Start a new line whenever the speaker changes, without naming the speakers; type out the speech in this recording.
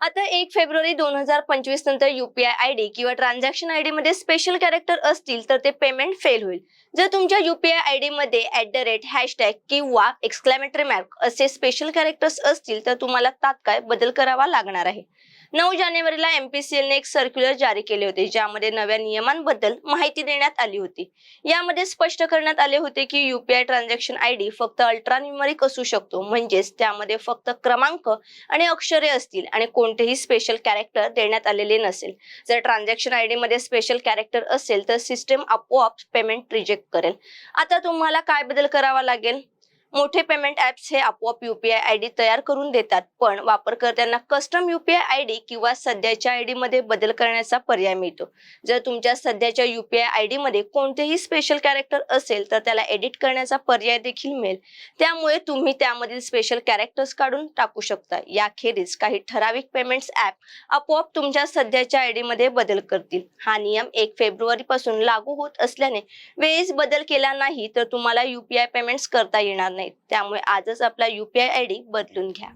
आता एक फेब्रुवारी दोन हजार पंचवीस नंतर युपीआय आय डी किंवा ट्रान्झॅक्शन आय डी मध्ये स्पेशल कॅरेक्टर असतील तर ते पेमेंट फेल होईल. जर तुमच्या युपीआय आय डी मध्ये ऍट द रेट हॅशटॅग किंवा एक्सक्लेमेटरी मार्क असे स्पेशल कॅरेक्टर्स असतील तर तुम्हाला तात्काळ बदल करावा लागणार आहे. नऊ जानेवारीला एमपीसीएल ने एक सर्क्युलर जारी केले होते ज्यामध्ये नव्या नियमांबद्दल माहिती देण्यात आली होती. यामध्ये स्पष्ट करण्यात आले होते की युपीआय ट्रान्झॅक्शन आय डी फक्त अल्ट्रा न्यूमरिक असू शकतो. म्हणजेच त्यामध्ये फक्त क्रमांक आणि अक्षरे असतील आणि कोणतेही स्पेशल कॅरेक्टर देण्यात आलेले नसेल. जर ट्रान्झॅक्शन आयडी मध्ये स्पेशल कॅरेक्टर असेल तर सिस्टम आपोआप पेमेंट रिजेक्ट करेल. आता तुम्हाला काय बदल करावा लागेल? मोठे पेमेंट ऍप्स हे आपोआप युपीआय आय डी तयार करून देतात. पण वापरकर्त्यांना कस्टम युपीआय आय डी किंवा सध्याच्या आय डी मध्ये बदल करण्याचा पर्याय मिळतो. जर तुमच्या सध्याच्या युपीआय आय डी मध्ये कोणतेही स्पेशल कॅरेक्टर असेल तर त्याला एडिट करण्याचा पर्याय देखील मिळेल. त्यामुळे तुम्ही त्यामधील स्पेशल कॅरेक्टर्स काढून टाकू शकता. याखेरीज काही ठराविक पेमेंट्स ऍप आपोआप तुमच्या सध्याच्या आय डी मध्ये बदल करतील. हा नियम एक फेब्रुवारी पासून लागू होत असल्याने वेळेस बदल केला नाही तर तुम्हाला युपीआय पेमेंट्स करता येणार नाहीत त्यामुळे आजच आपला युपीआय आय डी बदलून घ्या.